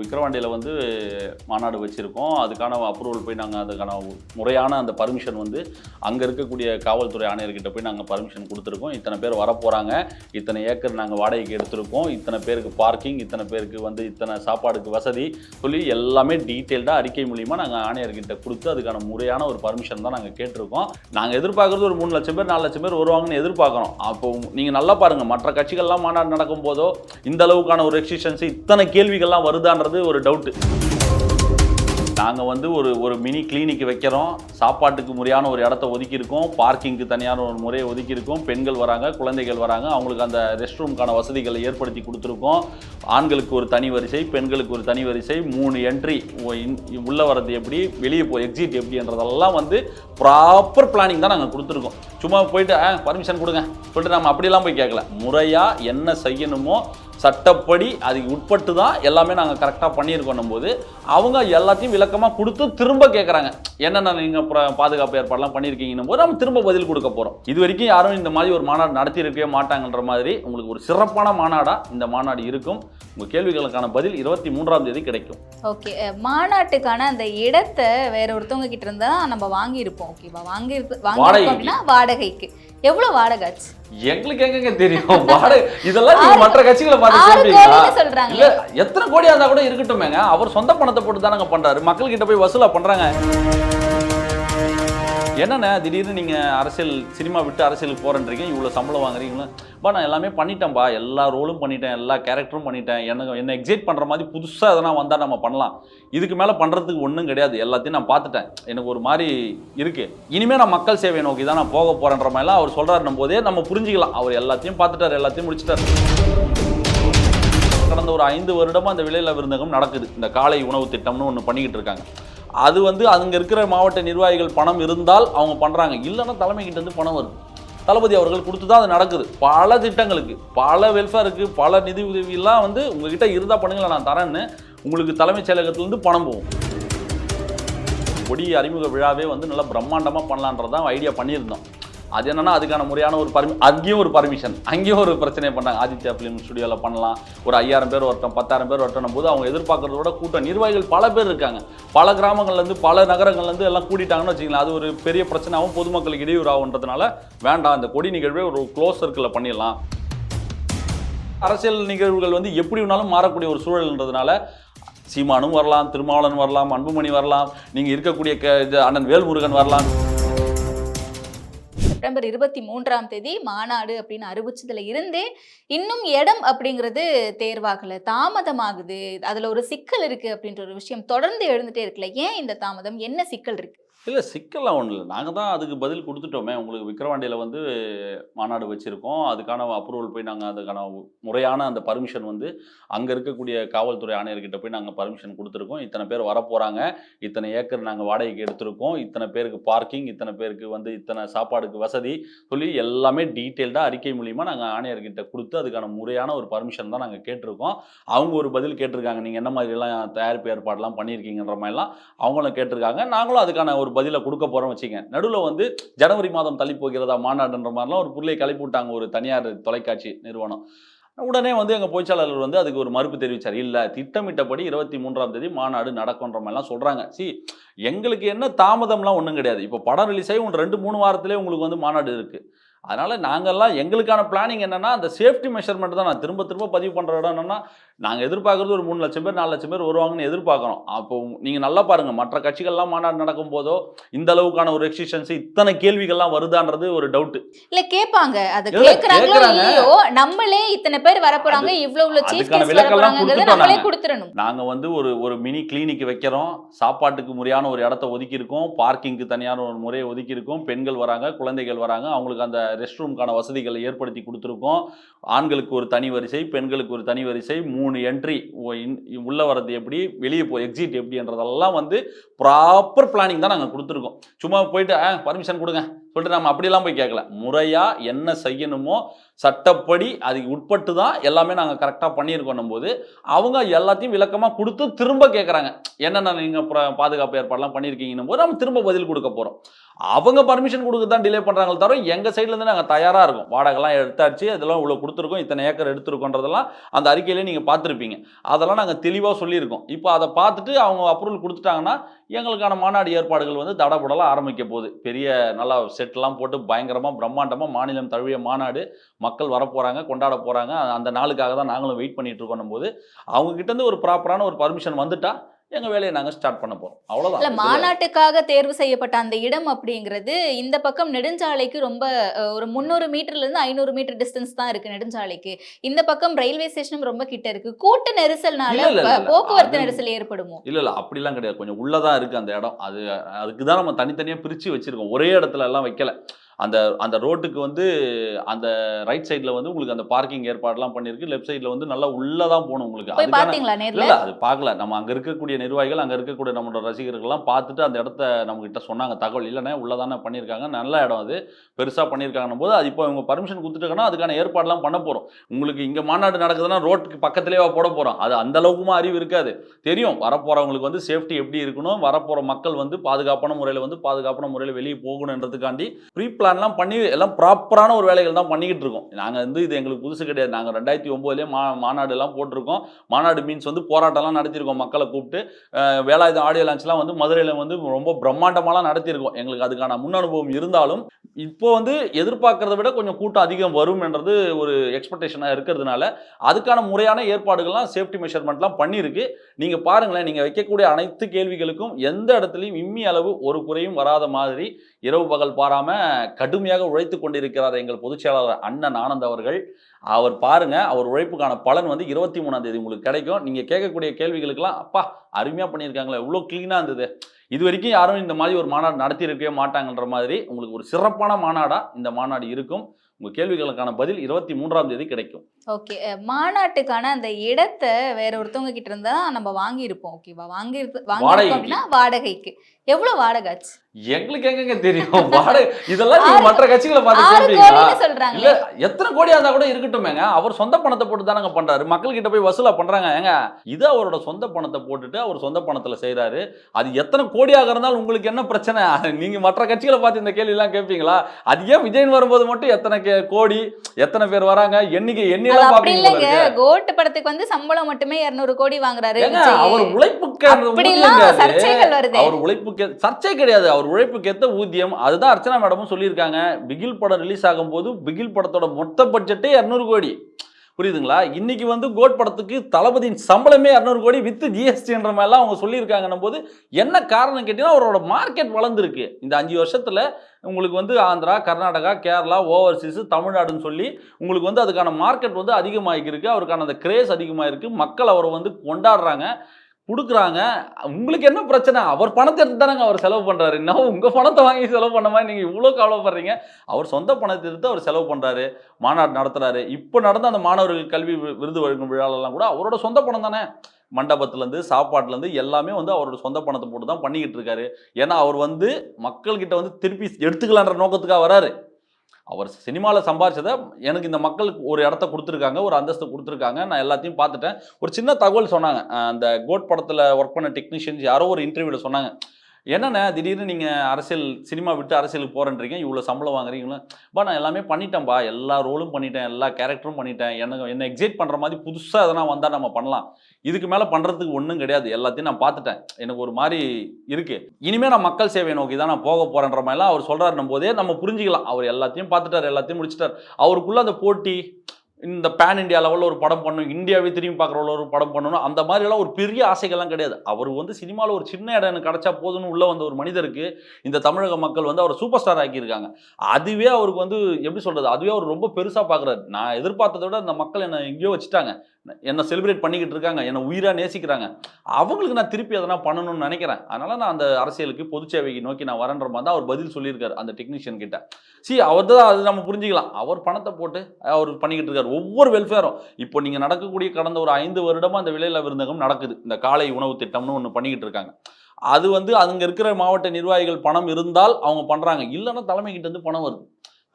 விக்கிரவாண்டியில் வந்து மாநாடு வச்சுருக்கோம். அதுக்கான அப்ரூவல் போய் நாங்கள் அதுக்கான முறையான அந்த பர்மிஷன் வந்து அங்கே இருக்கக்கூடிய காவல்துறை ஆணையர்கிட்ட போய் நாங்கள் பர்மிஷன் கொடுத்துருக்கோம். இத்தனை பேர் வரப்போகிறாங்க இத்தனை ஏக்கர் நாங்கள் வாடகைக்கு எடுத்திருக்கோம். இத்தனை பேருக்கு பார்க்கிங் இத்தனை பேருக்கு வந்து இத்தனை சாப்பாடுக்கு வசதி சொல்லி எல்லாமே டீட்டெயில்டாக அறிக்கை மூலிமா நாங்கள் ஆணையர்கிட்ட கொடுத்து அதுக்கான முறையான ஒரு பர்மிஷன் தான் நாங்கள் கேட்டிருக்கோம். நாங்கள் எதிர்பார்க்குறது ஒரு மூணு லட்சம் பேர் நாலு லட்சம் பேர் வருவாங்கன்னு எதிர்பார்க்குறோம். அப்போ நீங்கள் நல்லா பாருங்கள் மற்ற கட்சிகள்லாம் மாநாடு நடக்கும் போதோ இந்த அளவுக்கான ஒரு எக்ஸிஸ்டன்ஸ் இத்தனை கேள்விகள்லாம் வருதான்றது ஒரு டவுட்டு நாங்கள் வந்து ஒரு ஒரு மினி கிளினிக் வைக்கிறோம். சாப்பாட்டுக்கு முறையான ஒரு இடத்த ஒதுக்கியிருக்கோம். பார்க்கிங்க்கு தனியான ஒரு முறையை ஒதுக்கியிருக்கோம். பெண்கள் வராங்க குழந்தைகள் வராங்க. அவங்களுக்கு அந்த ரெஸ்ட் ரூம்க்கான வசதிகளை ஏற்படுத்தி கொடுத்துருக்கோம். ஆண்களுக்கு ஒரு தனி வரிசை பெண்களுக்கு ஒரு தனி வரிசை மூணு என்ட்ரி உள்ளே வர்றது எப்படி வெளியே போ எக்ஸிட் எப்படின்றதெல்லாம் வந்து ப்ராப்பர் பிளானிங் தான் நாங்கள் கொடுத்துருக்கோம். சும்மா போயிட்டு ஆ பர்மிஷன் கொடுங்க. சொல்லிட்டு நம்ம அப்படிலாம் போய் கேட்கல. முறையாக என்ன செய்யணுமோ சட்டப்படி அதுக்கு உட்பட்டு தான் எல்லாமே நாங்கள் கரெக்டாக பண்ணியிருக்கோம் போது அவங்க எல்லாத்தையும் விளக்கமாக கொடுத்து திரும்ப கேட்குறாங்க என்னென்ன நீங்கள் பாதுகாப்பு ஏற்பாடுலாம் பண்ணியிருக்கீங்கன்னும் போது நம்ம திரும்ப பதில் கொடுக்க போகிறோம் இது வரைக்கும் யாரும் இந்த மாதிரி ஒரு மாநாடு நடத்தி இருக்கவே மாட்டாங்கன்ற மாதிரி உங்களுக்கு ஒரு சிறப்பான மாநாடாக இந்த மாநாடு இருக்கும். உங்கள் கேள்விகளுக்கான பதில் இருபத்தி மூன்றாம் தேதி கிடைக்கும். ஓகே மாநாட்டுக்கான அந்த இடத்தை வேற ஒருத்தவங்க கிட்ட இருந்தா நம்ம வாங்கியிருப்போம். ஓகேவா? வாங்கி வாங்கியிருப்போம் வாடகைக்கு. அப்படின்னா வாடகைக்கு. எவ்வளவு வாடகை? ஆச்சு எங்களுக்கு எங்கங்க தெரியும்? வாடகை இதெல்லாம் நீங்க மற்ற கட்சிகளை பார்த்து சொல்றீங்களா? இல்ல எத்தனை கோடியா இருந்தா கூட இருக்கட்டுமேங்க. அவர் சொந்த பணத்தை போட்டு தானங்க பண்றாரு. மக்கள் கிட்ட போய் வசூலா பண்றாங்க. என்னண்ணே? திடீர்னு நீங்க அரசியல் சினிமா விட்டு அரசியலுக்கு போறேன்றீங்க இவ்வளவு சம்பளம் வாங்குறீங்களா பா நான் எல்லாமே பண்ணிட்டேன்பா. எல்லா ரோலும் பண்ணிட்டேன் எல்லா கேரக்டரும் பண்ணிட்டேன். எனக்கு என்ன எக்ஸைட் பண்ற மாதிரி புதுசா எதனா வந்தா நம்ம பண்ணலாம். இதுக்கு மேல பண்றதுக்கு ஒன்றும் கிடையாது. எல்லாத்தையும் நான் பார்த்துட்டேன். எனக்கு ஒரு மாதிரி இருக்கு. இனிமே நான் மக்கள் சேவை நோக்கி தான் நான் போக போறேன்ற மாதிரிலாம் அவர் சொல்றாருன்னும் போதே நம்ம புரிஞ்சுக்கலாம். அவர் எல்லாத்தையும் பார்த்துட்டார் எல்லாத்தையும் முடிச்சிட்டாரு. கடந்த ஒரு ஐந்து வருடமா அந்த விலையில விருந்தகம் நடக்குது. இந்த காலை உணவு திட்டம்னு ஒன்று பண்ணிக்கிட்டு இருக்காங்க. அது வந்து அங்கே இருக்கிற மாவட்ட நிர்வாகிகள் பணம் இருந்தால் அவங்க பண்ணுறாங்க இல்லைன்னா தலைமைகிட்ட இருந்து பணம் வருது. தளபதி அவர்கள் கொடுத்து தான் அது நடக்குது. பல திட்டங்களுக்கு பல வெல்ஃபேருக்கு பல நிதி உதவியெல்லாம் வந்து உங்ககிட்ட இருந்தால் பண்ணுங்களேன் நான் தரேன்னு உங்களுக்கு தலைமைச் செயலகத்துலேருந்து பணம் போகும். கொடி அறிமுக விழாவே வந்து நல்லா பிரம்மாண்டமாக பண்ணலான்றது தான் ஐடியா பண்ணியிருந்தோம். அது என்னன்னா அதுக்கான முறையான ஒரு பர்மி அங்கேயும் ஒரு பர்மிஷன் அங்கேயும் ஒரு பிரச்சனையை பண்ணாங்க. ஆதித்யா ஃபிலிம் ஸ்டுடியோவில் பண்ணலாம். ஒரு ஐயாயிரம் பேர் ஒருத்தன் பத்தாயிரம் பேர் வரட்டும் போது அவங்க எதிர்பார்க்கறத விட கூட்டம் நிர்வாகிகள் பல பேர் இருக்காங்க. பல கிராமங்கள்லேருந்து பல நகரங்கள்லேருந்து எல்லாம் கூட்டிட்டாங்கன்னு வச்சுக்கலாம் அது ஒரு பெரிய பிரச்சனையாகவும் பொதுமக்களுக்கு இடையூறாகன்றதுனால வேண்டாம் அந்த கொடி நிகழ்வே ஒரு க்ளோஸ் சர்க்கிளில் பண்ணிடலாம். அரசியல் நிகழ்வுகள் வந்து எப்படி வேணாலும் மாறக்கூடிய ஒரு சூழல்ன்றதுனால சீமானும் வரலாம் திருமாவளன் வரலாம் அன்புமணி வரலாம் நீங்கள் இருக்கக்கூடிய க இது அண்ணன் வேல்முருகன் வரலாம். செப்டம்பர் இருபத்தி மூன்றாம் தேதி மாநாடு அப்படின்னு அறிவிச்சதுல இருந்தே இன்னும் இடம் அப்படிங்கிறது தேர்வாகல. தாமதமாகுது. அதுல ஒரு சிக்கல் இருக்கு அப்படின்ற ஒரு விஷயம் தொடர்ந்து எழுந்துட்டே இருக்குல்ல. ஏன் இந்த தாமதம்? என்ன சிக்கல் இருக்கு? இல்லை சிக்கல்லாம் ஒன்றும் இல்லை. நாங்கள் தான் அதுக்கு பதில் கொடுத்துட்டோமே. உங்களுக்கு விக்கிரவாண்டியில் வந்து மாநாடு வச்சுருக்கோம். அதுக்கான அப்ரூவல் போய் நாங்கள் அதுக்கான முறையான அந்த பர்மிஷன் வந்து அங்கே இருக்கக்கூடிய காவல்துறை ஆணையர்கிட்ட போய் நாங்கள் பர்மிஷன் கொடுத்துருக்கோம். இத்தனை பேர் வரப்போகிறாங்க இத்தனை ஏக்கர் நாங்கள் வாடகைக்கு எடுத்திருக்கோம். இத்தனை பேருக்கு பார்க்கிங் இத்தனை பேருக்கு வந்து இத்தனை சாப்பாடுக்கு வசதி சொல்லி எல்லாமே டீட்டெயில்டாக அறிக்கை மூலிமா நாங்கள் ஆணையர்கிட்ட கொடுத்து அதுக்கான முறையான ஒரு பர்மிஷன் தான் நாங்கள் கேட்டிருக்கோம். அவங்க ஒரு பதில் கேட்டிருக்காங்க. நீங்கள் என்ன மாதிரிலாம் தயாரிப்பு ஏற்பாடெலாம் பண்ணியிருக்கீங்கன்ற மாதிரிலாம் அவங்களும் கேட்டிருக்காங்க. நாங்களும் அதுக்கான ஒரு பதிலை கொடுக்க போகிறோம் வச்சுங்க நடுவில் வந்து ஜனவரி மாதம் தள்ளி போகிறதா மாநாடுன்ற மாதிரிலாம் ஒரு புள்ளையை கிளப்பி விட்டாங்க ஒரு தனியார் தொலைக்காட்சி நிறுவனம். உடனே வந்து எங்கள் பொய்ச்சாளர் வந்து அதுக்கு ஒரு மறுப்பு தெரிவித்தார் இல்லை திட்டமிட்டபடி இருபத்தி மூன்றாம் தேதி மாநாடு நடக்கும்ன்ற மாதிரிலாம் சொல்கிறாங்க சி எங்களுக்கு என்ன தாமதம்லாம் ஒன்றும் கிடையாது. இப்போ படம் ரிலீஸ் ஆகி ஒன்று ரெண்டு மூணு வாரத்திலே உங்களுக்கு வந்து மாநாடு இருக்குது அதனால் நாங்கள்லாம் எங்களுக்கான பிளானிங் என்னென்னா அந்த சேஃப்டி மெஷர்மெண்ட் தான் நான் திரும்ப திரும்ப பதிவு பண்ணுற இடம் என்னென்னா நாங்கள் எதிர்பார்க்குறது ஒரு மூணு லட்சம் பேர் நாலு லட்சம் பேர் வருவாங்கன்னு எதிர்பார்க்குறோம். அப்போ நீங்கள் நல்லா பாருங்கள் மற்ற கட்சிகள்லாம் மாநாடு நடக்கும் போதோ இந்த அளவுக்கான ஒரு எக்ஸிஸ்டன்ஸ் இத்தனை கேள்விகள்லாம் வருதான்றது ஒரு டவுட்டு இல்ல கேட்பாங்க அதை. இல்லையோ நம்மளே இத்தனை பேர் வரப்போறாங்க இவ்வளவு இவ்வளவு சீஃப் அதுக்கான கெஸ்ட் விளக்கம்லாம் வரப்போறாங்கிறத கொடுத்துட்டோம் நம்மளே நாங்க. கொடுத்துடணும். நாங்கள் வந்து ஒரு ஒரு மினி கிளினிக் வைக்கிறோம். சாப்பாட்டுக்கு முறையான ஒரு இடத்த ஒதுக்கியிருக்கோம் பார்க்கிங்க்கு தனியான ஒரு முறையை ஒதுக்கியிருக்கோம் பெண்கள் வராங்க குழந்தைகள் வராங்க. அவங்களுக்கு அந்த ரெஸ்ட் ரூம்க்கான வசதிகளை ஏற்படுத்தி கொடுத்துருக்கோம். ஆண்களுக்கு ஒரு தனி வரிசை பெண்களுக்கு ஒரு தனி வரிசை மூணு என்ட்ரி உள்ளே வர்றது எப்படி வெளியே போ எக்ஸிட் எப்படின்றதெல்லாம் வந்து ப்ராப்பர் பிளானிங் தான் நாங்கள் கொடுத்துருக்கோம். சும்மா போயிட்டு ஆ பர்மிஷன் கொடுங்க. சொல்லிட்டு நம்ம அப்படிலாம் போய் கேட்கல முறையாக என்ன செய்யணுமோ சட்டப்படி அதுக்கு உட்பட்டு தான் எல்லாமே நாங்கள் கரெக்டாக பண்ணியிருக்கோம் போது அவங்க எல்லாத்தையும் விளக்கமாக கொடுத்து திரும்ப கேட்குறாங்க என்னென்ன நீங்கள் அப்புறம் பாதுகாப்பு ஏற்பாடுலாம் பண்ணியிருக்கீங்கன்னும் போது நம்ம திரும்ப பதில் கொடுக்க போகிறோம் அவங்க பர்மிஷன் கொடுக்க தான் டிலே பண்ணுறாங்களே தவிர எங்கள் சைட்லேருந்து நாங்கள் தயாராக இருக்கோம். வாடகைலாம் எடுத்தாச்சு அதெல்லாம் இவ்வளோ கொடுத்துருக்கோம் இத்தனை ஏக்கர் எடுத்துருக்கோன்றதெல்லாம் அந்த அறிக்கையிலே நீங்கள் பார்த்துருப்பீங்க. அதெல்லாம் நாங்கள் தெளிவாக சொல்லியிருக்கோம். இப்போ அதை பார்த்துட்டு அவங்க அப்ரூவல் கொடுத்துட்டாங்கன்னா எங்களுக்கான மாநாடு ஏற்பாடுகள் வந்து தடபுடலாக ஆரம்பிக்க போகுது. பெரிய நல்லா செட்லாம் போட்டு பயங்கரமாக பிரம்மாண்டமாக மாநிலம் தழுவிய மாநாடு மக்கள் வரப்போகிறாங்க கொண்டாட போகிறாங்க அந்த நாளுக்காக தான் நாங்களும் வெயிட் பண்ணிட்டு இருக்கோம் போது அவங்க கிட்ட இருந்து ஒரு ப்ராப்பரான ஒரு பர்மிஷன் வந்துட்டா எங்கள் வேலையை நாங்கள் ஸ்டார்ட் பண்ண போகிறோம் இல்ல அவ்வளோதான் மாநாட்டுக்காக தேர்வு செய்யப்பட்ட அந்த இடம் அப்படிங்கிறது இந்த பக்கம் நெடுஞ்சாலைக்கு ரொம்ப ஒரு முந்நூறு மீட்டர்ல இருந்து ஐநூறு மீட்டர் டிஸ்டன்ஸ் தான் இருக்கு நெடுஞ்சாலைக்கு. இந்த பக்கம் ரயில்வே ஸ்டேஷனும் ரொம்ப கிட்ட இருக்கு. கூட்ட நெரிசல்னால இல்ல, இல்ல, இல்ல, இல்ல. போக்குவரத்து நெரிசல் ஏற்படுமோ? இல்லை இல்லை அப்படிலாம் கிடையாது. கொஞ்சம் உள்ளதான் இருக்குது அந்த இடம். அது அதுக்கு தான் நம்ம தனித்தனியாக பிரித்து வச்சுருக்கோம். ஒரே இடத்துல எல்லாம் வைக்கல. அந்த அந்த ரோட்டுக்கு வந்து அந்த ரைட் சைடில் வந்து உங்களுக்கு அந்த பார்க்கிங் ஏற்பாடுலாம் பண்ணியிருக்கு. லெஃப்ட் சைடில் வந்து நல்லா உள்ளே தான் போகணும் உங்களுக்கு. அதுக்கான இல்ல அது பார்க்கல நம்ம அங்க இருக்கக்கூடிய நிர்வாகிகள் அங்க இருக்கக்கூடிய நம்மளோட ரசிகர்கள்லாம் பார்த்துட்டு அந்த இடத்த நம்ம கிட்ட சொன்னாங்க. தகவல் இல்லைண்ணே உள்ளதானே பண்ணியிருக்காங்க. நல்ல இடம் அது. பெருசா பண்ணியிருக்காங்கன்னும் போது அது இப்போ இவங்க பர்மிஷன் கொடுத்துட்டாங்கன்னா அதுக்கான ஏற்பாடுலாம் பண்ண போறோம். உங்களுக்கு இங்க மாநாடு நடக்குதுன்னா ரோட்டுக்கு பக்கத்துலேயே போட போறோம். அது அந்த அளவுக்குமா அறிவு இருக்காது. தெரியும் வரப்போறவங்களுக்கு வந்து சேஃப்டி எப்படி இருக்கணும் வரப்போற மக்கள் வந்து பாதுகாப்பான முறையில் வந்து பாதுகாப்பான முறையில் வெளியே போகணுன்றதுக்காண்டி ப்ரீ பிளான்லாம் பண்ணி எல்லாம் ப்ராப்பரான ஒரு வேலைகள் தான் பண்ணிக்கிட்டு இருக்கோம். நாங்கள் வந்து இது எங்களுக்கு புதுசு கிடையாது. நாங்கள் ரெண்டாயிரத்தி ஒம்போதுலேயே மா மாநாடுலாம் போட்டிருக்கோம். மாநாடு மீன்ஸ் வந்து போராட்டம்லாம் நடத்தியிருக்கோம் மக்களை கூப்பிட்டு. வேலாயுத ஆடியோ லான்ச்லாம் வந்து மதுரையில் வந்து ரொம்ப பிரம்மாண்டமாலாம் நடத்தியிருக்கோம். எங்களுக்கு அதுக்கான முன் அனுபவம் இருந்தாலும் இப்போ வந்து எதிர்பார்க்கறத விட கொஞ்சம் கூட்டம் அதிகம் வரும் என்றது ஒரு எக்ஸ்பெக்டேஷனாக இருக்கிறதுனால அதுக்கான முறையான ஏற்பாடுகள்லாம் சேஃப்டி மெஷர்மெண்ட்லாம் பண்ணியிருக்கு. நீங்கள் பாருங்களேன் நீங்கள் வைக்கக்கூடிய அனைத்து கேள்விகளுக்கும் எந்த இடத்துலையும் இம்மி அளவு ஒரு குறையும் வராத மாதிரி இரவு பகல் பாராமல் கடுமையாக உழைத்து கொண்டிருக்கிறார் எங்கள் பொதுச் செயலாளர் அண்ணன் ஆனந்த் அவர்கள். அவர் பாருங்க அவர் உழைப்புக்கான பலன் வந்து இருபத்தி மூணாம் தேதி உங்களுக்கு கிடைக்கும். நீங்க கேட்கக்கூடிய கேள்விகளுக்கெல்லாம் அப்பா அருமையா பண்ணியிருக்காங்களே இவ்வளோ க்ளீனா இருந்தது. இது வரைக்கும் யாரும் இந்த மாதிரி ஒரு மாநாடு நடத்தி இருக்கவே மாட்டாங்கன்ற மாதிரி உங்களுக்கு ஒரு சிறப்பான மாநாடா இந்த மாநாடு இருக்கும். உங்க கேள்விகளுக்கான பதில் இருபத்தி மூன்றாம் தேதி கிடைக்கும். ஓகே மாநாட்டுக்கான அந்த இடத்த வேற ஒருத்தவங்க கிட்ட இருந்தா நம்ம வாங்கியிருப்போம் ஓகேவா வாங்கி வாங்கியிருக்கோம். அப்படின்னா வாடகைக்கு. எவ்வளவு வாடகை ஆச்சு? எங்களுக்கு எங்கங்க தெரியும்? வாடகை இதெல்லாம் நீங்க மற்ற கட்சிகளை பார்த்து கோடின்னு இல்ல எத்தனை கோடியா இருந்தா கூட இருக்கட்டுமேங்க. அவர் சொந்த பணத்தை போட்டு தானங்க பண்றாரு. மக்கள் கிட்ட போய் வசூலா பண்றாங்க. ஏங்க இது அவரோட சொந்த பணத்தை போட்டுட்டு அவர் சொந்த பணத்துல செய்றாரு. அது எத்தனை கோடியாக இருந்தாலும் உங்களுக்கு என்ன பிரச்சனை? நீங்க மற்ற கட்சிகளை பார்த்து இந்த கேள்வி எல்லாம் கேட்பீங்களா? அது ஏன் விஜயன் வரும்போது மட்டும் எத்தனை கோடி எத்தனை பேர் வராங்க? எண்ணிக்கை எண்ணிலாம். கோட்டு படத்துக்கு வந்து சம்பளம் மட்டுமே 200 கோடி வாங்குறாரு. அவர் உழைப்புக்கு அவர் உழைப்புக்கு சர்ச்சை கிடையாது. அவர் உழைப்புக்கு ஏத்த ஊதியம். அதுதான் அர்ச்சனா மேடமும் சொல்லியிருக்காங்க. பிகில் படம் ரிலீஸ் ஆகும்போது பிகில் படத்தோட மொத்த பட்ஜெட்டே இரநூறு கோடி. புரியுதுங்களா? இன்னைக்கு வந்து கோட் படத்துக்கு தளபதியின் சம்பளமே இரநூறு கோடி வித் ஜிஎஸ்டின்ற மாதிரிலாம் அவங்க சொல்லியிருக்காங்கன்னும் போது என்ன காரணம் கேட்டீங்கன்னா அவரோட மார்க்கெட் வளர்ந்துருக்கு. இந்த அஞ்சு வருஷத்துல உங்களுக்கு வந்து ஆந்திரா கர்நாடகா கேரளா ஓவர்சீஸ் தமிழ்நாடுன்னு சொல்லி உங்களுக்கு வந்து அதுக்கான மார்க்கெட் வந்து அதிகமாகிருக்கு அவருக்கான அந்த கிரேஸ் அதிகமாகிருக்கு மக்கள் அவரை வந்து கொண்டாடுறாங்க. கொடுக்குறாங்க. உங்களுக்கு என்ன பிரச்சனை? அவர் பணத்தை எடுத்து தானங்க அவர் செலவு பண்ணுறாரு என்ன உங்கள் பணத்தை வாங்கி செலவு பண்ண மாதிரி நீங்கள் இவ்வளோ கவலைப்படுறீங்க? அவர் சொந்த பணத்தை எடுத்து அவர் செலவு பண்ணுறாரு மாநாடு நடத்துறாரு. இப்போ நடந்த அந்த மாணவர்கள் கல்வி வி- விருது வழங்கும் விழாலெல்லாம் கூட அவரோட சொந்த பணம் தானே. மண்டபத்துலேருந்து சாப்பாட்டுலேருந்து எல்லாமே வந்து அவரோட சொந்த பணத்தை போட்டு தான் பண்ணிக்கிட்டு இருக்காரு. ஏன்னா அவர் வந்து மக்கள்கிட்ட வந்து திருப்பி எடுத்துக்கலான்ற நோக்கத்துக்காக வராரு. அவர் சினிமாவில் சம்பாரிச்சதை எனக்கு இந்த மக்களுக்கு ஒரு இடத்த கொடுத்துருக்காங்க ஒரு அந்தஸ்து கொடுத்துருக்காங்க. நான் எல்லாத்தையும் பார்த்துட்டேன். ஒரு சின்ன தகவல் சொன்னாங்க. அந்த கோட் படத்தில் ஒர்க் பண்ண டெக்னீஷியன்ஸ் யாரோ ஒரு இன்டர்வியூவில் சொன்னாங்க. என்னண்ணே திடீர்னு நீங்கள் அரசியல் சினிமா விட்டு அரசியலுக்கு போகிறேன்றீங்க இவ்வளோ சம்பளம் வாங்குறீங்களா பா நான் எல்லாமே பண்ணிட்டேன்ப்பா எல்லா ரோலும் பண்ணிட்டேன் எல்லா கேரக்டரும் பண்ணிட்டேன். எனக்கு என்ன எக்ஸைட் பண்ணுற மாதிரி புதுசாக எதனா வந்தால் நம்ம பண்ணலாம். இதுக்கு மேலே பண்ணுறதுக்கு ஒன்றும் கிடையாது. எல்லாத்தையும் நான் பார்த்துட்டேன். எனக்கு ஒரு மாதிரி இருக்குது இனிமேல் நான் மக்கள் சேவை நோக்கி தான் நான் போக போகிறேன்ற மாதிரிலாம் அவர் சொல்கிறாருன்னும் போதே நம்ம புரிஞ்சுக்கலாம். அவர் எல்லாத்தையும் பார்த்துட்டார் எல்லாத்தையும் முடிச்சிட்டார். அவருக்குள்ளே அந்த போட்டி இந்த பேன் இந்தியா லெவலில் ஒரு படம் பண்ணணும் இந்தியாவே திரும்பி பார்க்குற ஒரு படம் பண்ணணும் அந்த மாதிரிலாம் ஒரு பெரிய ஆசைகள்லாம் கிடையாது. அவர் வந்து சினிமாவில் ஒரு சின்ன இடம் எனக்கு கிடச்சா போதும்னு உள்ளே வந்த ஒரு மனிதருக்கு இந்த தமிழக மக்கள் வந்து அவர் சூப்பர் ஸ்டார் ஆக்கியிருக்காங்க. அதுவே அவருக்கு வந்து எப்படி சொல்கிறது அதுவே அவர் ரொம்ப பெருசாக பார்க்குறாரு. நான் எதிர்பார்த்ததை விட இந்த மக்கள் என்னை எங்கேயோ வச்சுட்டாங்க. என்னை செலிப்ரேட் பண்ணிக்கிட்டு இருக்காங்க. என்னை உயிராக நேசிக்கிறாங்க. அவங்களுக்கு நான் திருப்பி எதனா பண்ணணும்னு நினைக்கிறேன். அதனால் நான் அந்த அரசியலுக்கு பொது சேவைக்கு நோக்கி நான் வரன்ற மாதிரி தான் அவர் பதில் சொல்லியிருக்காரு அந்த டெக்னீஷியன் கிட்ட. சி அவர் தான் அது நம்ம புரிஞ்சுக்கலாம். அவர் பணத்தை போட்டு அவர் பண்ணிக்கிட்டு இருக்காரு. ஒவ்வொரு வெல்ஃபேரும் இப்போ நீங்கள் நடக்கக்கூடிய கடந்த ஒரு ஐந்து வருடமா அந்த விலையில விருந்தகம் நடக்குது. இந்த காலை உணவு திட்டம்னு ஒன்று பண்ணிக்கிட்டு இருக்காங்க. அது வந்து அங்கே இருக்கிற மாவட்ட நிர்வாகிகள் பணம் இருந்தால் அவங்க பண்ணுறாங்க இல்லைன்னா தலைமைக்கிட்ட இருந்து பணம் வருது.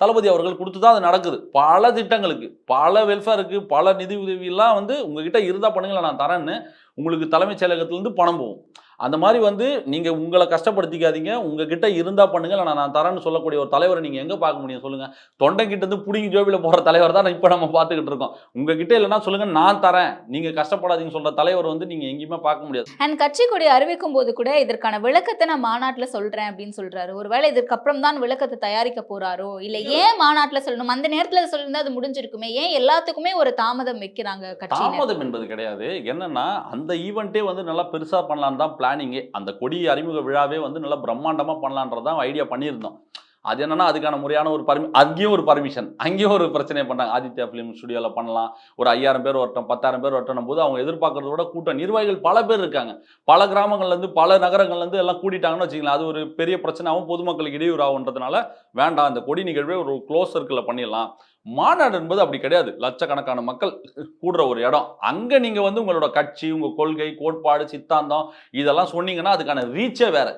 தளபதி அவர்கள் கொடுத்து தான் அது நடக்குது. பல திட்டங்களுக்கு பல வெல்ஃபேருக்கு பல நிதி உதவியெல்லாம் வந்து உங்ககிட்ட இருந்தால் பண்ணுங்களேன் நான் தரேன்னு உங்களுக்கு தலைமைச் செயலகத்திலேருந்து பணம் போகும். அந்த மாதிரி வந்து நீங்கள் உங்களை கஷ்டப்படுத்திக்காதீங்க. உங்ககிட்ட இருந்தால் பண்ணுங்க. இல்லை நான் தரேன்னு சொல்லக்கூடிய ஒரு தலைவரை நீங்கள் எங்கே பார்க்க முடியும் சொல்லுங்கள் தொண்டைக்கிட்ட இருந்து பிடிங்கி ஜோபியில் போகிற தலைவர் தான் இப்போ நம்ம பார்த்துக்கிட்டு இருக்கோம். உங்ககிட்ட இல்லைன்னா சொல்லுங்கள் நான் தரேன். நீங்கள் கஷ்டப்படாதீங்கன்னு சொல்கிற தலைவர் வந்து நீங்கள் எங்கேயுமே பார்க்க முடியாது. அண்ட் கட்சி கொடி அறிவிக்கும் போது கூட இதற்கான விளக்கத்தை நான் மாநாட்டுல சொல்றேன் அப்படின்னு சொல்றாரு. ஒருவேளை இதற்கப்புறம் தான் விளக்கத்தை தயாரிக்க போறாரோ? இல்ல ஏன் மாநாட்டுல சொல்லணும்? அந்த நேரத்துல சொல்லியிருந்தா அது முடிஞ்சிருக்குமே. ஏன் எல்லாத்துக்குமே ஒரு தாமதம் வைக்கிறாங்க தாமதம் என்பது கிடையாது. என்னன்னா அந்த ஈவெண்ட்டே வந்து நல்லா பெருசா பண்ணலான்னு தான் பிளானிங்கே அந்த கொடி அறிமுக விழாவே வந்து நல்லா பிரம்மாண்டமா பண்ணலான்றதான் ஐடியா பண்ணியிருந்தோம். அது என்னன்னா அதுக்கான முறையான ஒரு பர்மி அங்கேயும் ஒரு பர்மிஷன் அங்கேயும் ஒரு பிரச்சனையை பண்ணாங்க. ஆதித்யா ஃபிலிம் ஸ்டுடியோவில் பண்ணலாம். ஒரு ஐயாயிரம் பேர் வரட்டும் பத்தாயிரம் பேர் வரட்டும் போது அவங்க எதிர்பார்க்கறத விட கூட்டம் நிர்வாகிகள் பல பேர் இருக்காங்க. பல கிராமங்கள்லேருந்து பல நகரங்கள்லேருந்து எல்லாம் கூட்டிட்டாங்கன்னு வச்சுக்கலாம் அது ஒரு பெரிய பிரச்சனையாகவும் பொதுமக்களுக்கு இடையூறு ஆகுன்றதுனால வேண்டாம் அந்த கொடி நிகழ்வே ஒரு க்ளோஸ் சர்க்கிளில் பண்ணிடலாம். மாநாடு என்பது அப்படி கிடையாது. லட்சக்கணக்கான மக்கள் கூடுற ஒரு இடம். அங்கே நீங்கள் வந்து உங்களோட கட்சி உங்கள் கொள்கை கோட்பாடு சித்தாந்தம் இதெல்லாம் சொன்னீங்கன்னா அதுக்கான ரீச்சே வேற.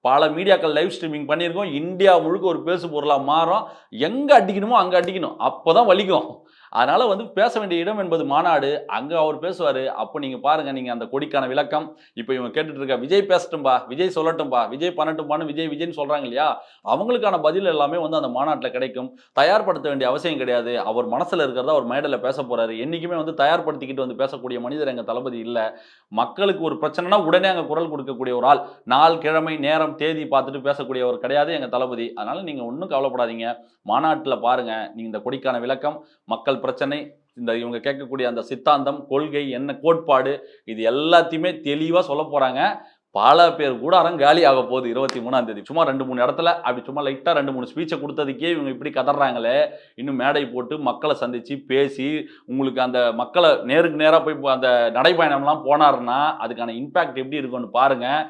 பல மீடியாக்கள் லைவ் ஸ்ட்ரீமிங் பண்ணியிருக்கோம். இந்தியா முழுக்க ஒரு பேசு பொருளாக மாறும். எங்கே அடிக்கணுமோ அங்கே அடிக்கணும். அப்போ தான் வலிக்கும். அதனால வந்து பேச வேண்டிய இடம் என்பது மாநாடு. அங்கே அவர் பேசுவார். அப்போ நீங்கள் பாருங்கள் நீங்கள் அந்த கொடிக்கான விளக்கம். இப்போ இவங்க கேட்டுட்டு இருக்க விஜய் பேசட்டும்பா விஜய் சொல்லட்டும்பா விஜய் பண்ணட்டும்பான்னு விஜய் விஜய்னு சொல்கிறாங்க இல்லையா? அவங்களுக்கான பதில் எல்லாமே வந்து அந்த மாநாட்டில் கிடைக்கும். தயார்படுத்த வேண்டிய அவசியம் கிடையாது. அவர் மனசில் இருக்கிறத அவர் மேடையில் பேச போகிறாரு என்றைக்குமே வந்து தயார்படுத்திக்கிட்டு வந்து பேசக்கூடிய மனிதர் எங்கள் தளபதி இல்லை. மக்களுக்கு ஒரு பிரச்சனைனா உடனே அங்கே குரல் கொடுக்கக்கூடிய ஒரு ஆள். நாள் கிழமை நேரம் தேதி பார்த்துட்டு பேசக்கூடிய ஒரு கிடையாது எங்கள் தளபதி. அதனால் நீங்கள் ஒன்றும் கவலைப்படாதீங்க. மாநாட்டில் பாருங்கள் நீங்கள் இந்த கொடிக்கான விளக்கம் மக்கள் பிரச்சனை இந்த இவங்க கேட்கக்கூடிய அந்த சித்தாந்தம் கொள்கை என்ன கோட்பாடு இது எல்லாத்தையுமே தெளிவாக சொல்ல போகிறாங்க பல பேர் கூட அறம் காலி ஆக போகுது இருபத்தி மூணாம் தேதி. சும்மா ரெண்டு மூணு இடத்துல அப்படி சும்மா லைட்டாக ரெண்டு மூணு ஸ்பீச்சை கொடுத்ததுக்கே இவங்க இப்படி கதறாங்களே. இன்னும் மேடை போட்டு மக்களை சந்தித்து பேசி உங்களுக்கு அந்த மக்களை நேருக்கு நேராக போய் அந்த நடைப்பயணம்லாம் போனாருன்னா அதுக்கான இம்பேக்ட் எப்படி இருக்கும்னு பாருங்கள்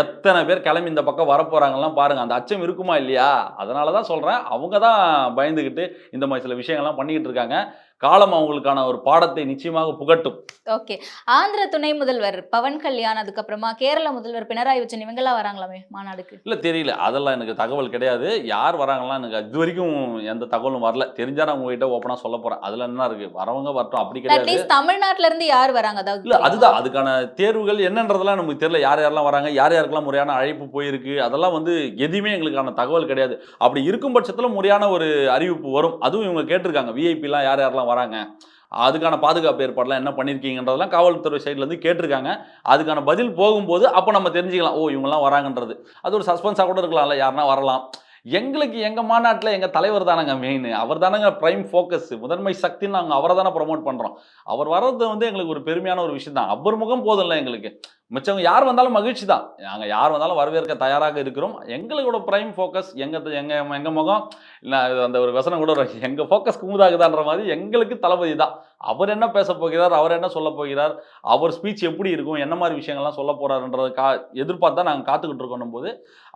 எத்தனை பேர் கிளம்பி இந்த பக்கம் வரப்போறாங்கலாம் பாருங்க. அந்த அச்சம் இருக்குமா இல்லையா? அதனால தான் சொல்றேன். அவங்க தான் பயந்துக்கிட்டு இந்த மாதிரி சில விஷயங்கள்லாம் பண்ணிக்கிட்டு இருக்காங்க. காலம் அவங்களுக்கான ஒரு பாடத்தை நிச்சயமாக புகட்டும். ஓகே. ஆந்திர துணை முதல்வர் பவன் கல்யாண் அதுக்கப்புறமா கேரள முதல்வர் பினராயி விஜயன் இவங்கெல்லாம் வராங்களாமே மாநாடுக்கு? இல்லை தெரியல. அதெல்லாம் எனக்கு தகவல் கிடையாது. யார் வராங்கலாம் எனக்கு இது வரைக்கும் எந்த தகவலும் வரல. தெரிஞ்சா நான் உங்ககிட்ட ஓப்பனாக சொல்ல போறேன். அதுல என்ன இருக்கு? வரவங்க வரட்டும். அப்படி கிடையாது. தமிழ்நாட்டுல இருந்து யார் வராங்க? அதாவது இல்ல அதுதான். அதுக்கான தேர்வுகள் என்னன்றதெல்லாம் நமக்கு தெரியல. யார் யாரெல்லாம் வராங்க? யார் இருக்கலாம் முறையான அழைப்பு போயிருக்கு. அதெல்லாம் வந்து எதுவுமே எங்களுக்கான தகவல் கிடையாது. அப்படி இருக்கும் பட்சத்துல முறையான ஒரு அறிவிப்பு வரும். அதுவும் இவங்க கேட்டிருக்காங்க. விஐபிலாம் யார் யாரெல்லாம் வராங்க? அதுக்கான பாதுகாப்பு ஏற்பாடுலாம் என்ன பண்ணியிருக்கீங்கன்றதெல்லாம் காவல்துறை சைட்லேருந்து கேட்டிருக்காங்க. அதுக்கான பதில் போகும்போது அப்போ நம்ம தெரிஞ்சுக்கலாம். ஓ இவங்கெல்லாம் வராங்கன்றது. அது ஒரு சஸ்பென்ஸாக கூட இருக்கலாம்ல யாருன்னா வரலாம். எங்களுக்கு எங்கள் மாநாட்டில் எங்கள் தலைவர் தானங்க மெயின் அவர் தானங்க ப்ரைம் ஃபோக்கஸ் முதன்மை சக்தின்னு நாங்கள் அவரை தானே ப்ரொமோட் பண்ணுறோம் அவர் வர்றது வந்து எங்களுக்கு ஒரு பெருமையான ஒரு விஷயம் தான் அவர் முகம் போதும்ல எங்களுக்கு. மிச்சவங்க யார் வந்தாலும் மகிழ்ச்சி தான். நாங்கள் யார் வந்தாலும் வரவேற்க தயாராக இருக்கிறோம். எங்களோட ப்ரைம் ஃபோக்கஸ் எங்கள் எங்கள் எங்கள் முகம் இல்லை அந்த ஒரு வசனம் கூட எங்கள் ஃபோக்கஸ் குமுதாகுதான்ற மாதிரி எங்களுக்கு தளபதி தான். அவர் என்ன பேச போகிறார் அவர் என்ன சொல்ல போகிறார் அவர் ஸ்பீச் எப்படி இருக்கும் என்ன மாதிரி விஷயங்கள்லாம் சொல்ல போறாருன்றத கா எதிர்பார்த்து தான் நாங்கள் காத்துக்கிட்டு இருக்கோம் போது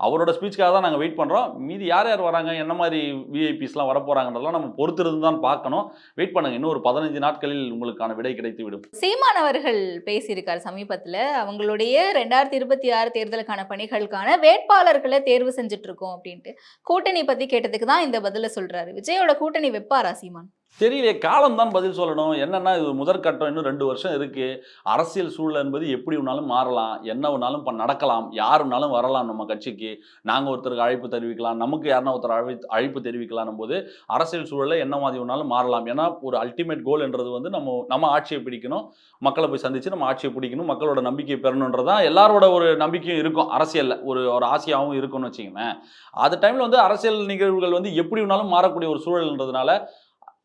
அவரோட ஸ்பீச்சுக்காக தான் நாங்கள் வெயிட் பண்ணுறோம் மீதி யார் யார் வராங்க என்ன மாதிரி விஐபிஸ்லாம் வரப்போகிறாங்கன்றதெல்லாம் நம்ம பொறுத்திருந்து தான் பார்க்கணும். வெயிட் பண்ணுங்கள் இன்னும் ஒரு பதினஞ்சு நாட்களில் உங்களுக்கான விடை கிடைத்து விடும். சீமானவர்கள் பேசியிருக்கார் சமீபத்தில். அவங்க அவங்களுடைய ரெண்டாயிரத்தி இருபத்தி ஆறு தேர்தலுக்கான பணிகளுக்கான வேட்பாளர்களை தேர்வு செஞ்சுட்டு இருக்கோம் அப்படின்ட்டு. கூட்டணி பத்தி கேட்டதுக்கு தான் இந்த பதில சொல்றாரு. விஜயோட கூட்டணி வெப்பாரா சீமான்? தெரியலையே காலம் தான் பதில் சொல்லணும். என்னென்னா இது முதற்கட்டம் இன்னும் ரெண்டு வருஷம் இருக்குது அரசியல் சூழல் என்பது எப்படி வேணாலும் மாறலாம் என்ன வேணாலும் இப்போ நடக்கலாம் யார் வேணாலும் வரலாம் நம்ம கட்சிக்கு. நாங்கள் ஒருத்தருக்கு அழைப்பு தெரிவிக்கலாம் நமக்கு யாருன்னா ஒருத்தர் அழை அழைப்பு தெரிவிக்கலாம் போது அரசியல் சூழலில் என்ன மாதிரி ஒன்றாலும் மாறலாம். ஏன்னா ஒரு அல்டிமேட் கோல்ன்றது வந்து நம்ம நம்ம ஆட்சியை பிடிக்கணும். மக்களை போய் சந்தித்து நம்ம ஆட்சியை பிடிக்கணும் மக்களோட நம்பிக்கையை பெறணுன்றது தான் எல்லாரோட ஒரு நம்பிக்கையும் இருக்கும் அரசியலில். ஒரு ஒரு ஆசையாகவும் இருக்கும்னு வச்சுக்கோங்களேன். அது டைமில் வந்து அரசியல் நிகழ்வுகள் வந்து எப்படி வேணாலும் மாறக்கூடிய ஒரு சூழல்ன்றதுனால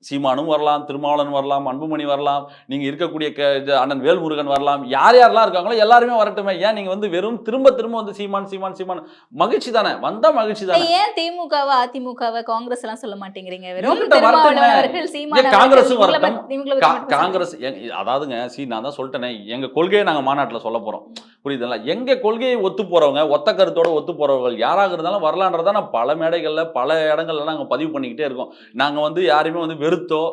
சீமானும் வரலாம் திருமாவளவன் வரலாம் அன்புமணி வரலாம் நீங்க இருக்கக்கூடிய க அண்ணன் வேல்முருகன் வரலாம். யார் யாரெல்லாம் இருக்காங்களோ எல்லாருமே வரட்டுமே. ஏன் நீங்க வந்து வெறும் திரும்ப திரும்ப வந்து சீமான் சீமான் சீமான்? மகிழ்ச்சி தானே? வந்தா மகிழ்ச்சி தானே? ஏன் திமுகவை அதிமுகவை காங்கிரஸ் எல்லாம் சொல்ல மாட்டேங்கிறீங்க? வெறும் காங்கிரஸும் வரட்டும். காங்கிரஸ் அதாவதுங்க சி நான் தான் சொல்லிட்டேனே. எங்க கொள்கையை நாங்க மாநாட்டில் சொல்ல போறோம். புரியுதுங்களா எங்க கொள்கையை ஒத்து போறவங்க ஒத்த கருத்தோட ஒத்து போறவர்கள் யாராக இருந்தாலும் வரலான்றதை நான் பல மேடைகள்ல பல இடங்கள்ல நாங்க பதிவு பண்ணிக்கிட்டே இருக்கோம். நாங்க வந்து யாரையுமே வந்து வெறுத்தோ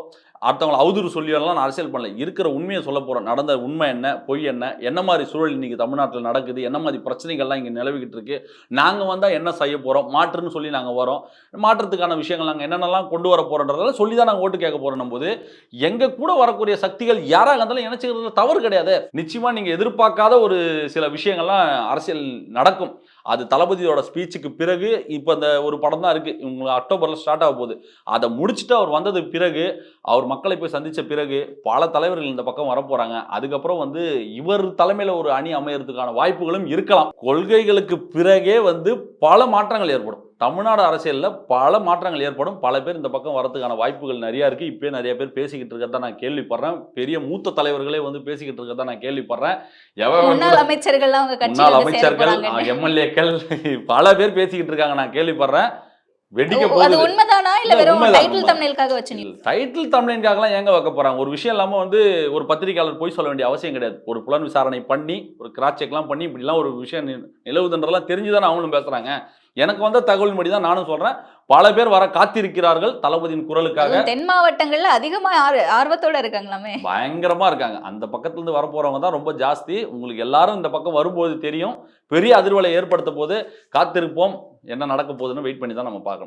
அடுத்தவங்களை அவதூறு சொல்லியெல்லாம் நான் அரசியல் பண்ணல. இருக்கிற உண்மையை சொல்ல போகிறேன் நடந்த உண்மை என்ன பொய் என்ன என்ன மாதிரி சூழல் இன்றைக்கி தமிழ்நாட்டில் நடக்குது என்ன மாதிரி பிரச்சனைகள்லாம் இங்கே நிலவிக்கிட்டு இருக்கு நாங்கள் வந்தால் என்ன செய்ய போகிறோம் மாற்றுன்னு சொல்லி நாங்கள் வரோம் மாற்றத்துக்கான விஷயங்கள் நாங்கள் என்னென்னலாம் கொண்டு வர போகிறோன்றதால சொல்லி தான் நாங்கள் ஓட்டு கேட்க போகிறோம் போது எங்கள் கூட வரக்கூடிய சக்திகள் யாராக இருந்தாலும் இணைச்சிக்கிறது தவறு கிடையாது. நிச்சயமாக நீங்கள் எதிர்பார்க்காத ஒரு சில விஷயங்கள்லாம் அரசியல் நடக்கும். அது தளபதியோட ஸ்பீச்சுக்கு பிறகு இப்போ அந்த ஒரு படம் தான் இருக்குது உங்களுக்கு அக்டோபரில் ஸ்டார்ட் ஆக போகுது. அதை முடிச்சுட்டு அவர் வந்தது பிறகு அவர் மக்களை போய் சந்தித்த பிறகு பல தலைவர்கள் இந்த பக்கம் வரப்போகிறாங்க அதுக்கப்புறம் வந்து இவர் தலைமையில் ஒரு அணி அமையறதுக்கான வாய்ப்புகளும் இருக்கலாம். கொள்கைகளுக்கு பிறகே வந்து பல மாற்றங்கள் ஏற்படும். தமிழ்நாடு அரசியலில் பல மாற்றங்கள் ஏற்படும். பல பேர் இந்த பக்கம் வரதுக்கான வாய்ப்புகள் நிறைய இருக்கு. இப்பயே நிறைய பேர் பேசிக்கிட்டு இருக்கிறதா நான் கேள்விப்படுறேன். பெரிய மூத்த தலைவர்களே வந்து பேசிக்கிட்டு இருக்கிறதா நான் கேள்விப்படுறேன். முன்னாள் அமைச்சர்கள்லாம் உங்க முன்னாள் அமைச்சர்கள். எம்எல்ஏக்கள் பல பேர் பேசிக்கிட்டு இருக்காங்க. நான் கேள்விப்படுறேன். வெடிக்க போகுது. உண்மைதானா? இல்ல வெறும் டைட்டில் தமிழனுக்காகலாம் ஏங்க வைக்க போறாங்க? ஒரு விஷயம் இல்லாம வந்து ஒரு பத்திரிகையாளர் போய் சொல்ல வேண்டிய அவசியம் கிடையாது. ஒரு புலன் விசாரணை பண்ணி ஒரு கிராஸ் செக்லாம் பண்ணி இப்படிலாம் ஒரு விஷயம் நிலவுதுன்றலாம் தெரிஞ்சுதானே அவங்களும் பேசுறாங்க. எனக்கு வந்த தகவல் தான் நானும் சொல்றேன். பல பேர் வர காத்திருக்கிறார்கள் தளபதியின் குரலுக்காக. தென் மாவட்டங்கள்ல அதிகமா ஆர்- ஆர்வத்தோட இருக்காங்களாமே. பயங்கரமா இருக்காங்க. அந்த பக்கத்துல இருந்து வர போறவங்க தான் ரொம்ப ஜாஸ்தி. உங்களுக்கு எல்லாரும் இந்த பக்கம் வரும்போது தெரியும். பெரிய அதிர்வலை ஏற்படுத்த போது காத்திருப்போம். என்ன நடக்க போகுதுன்னு வெயிட் பண்ணி தான் நம்ம பார்க்கணும்.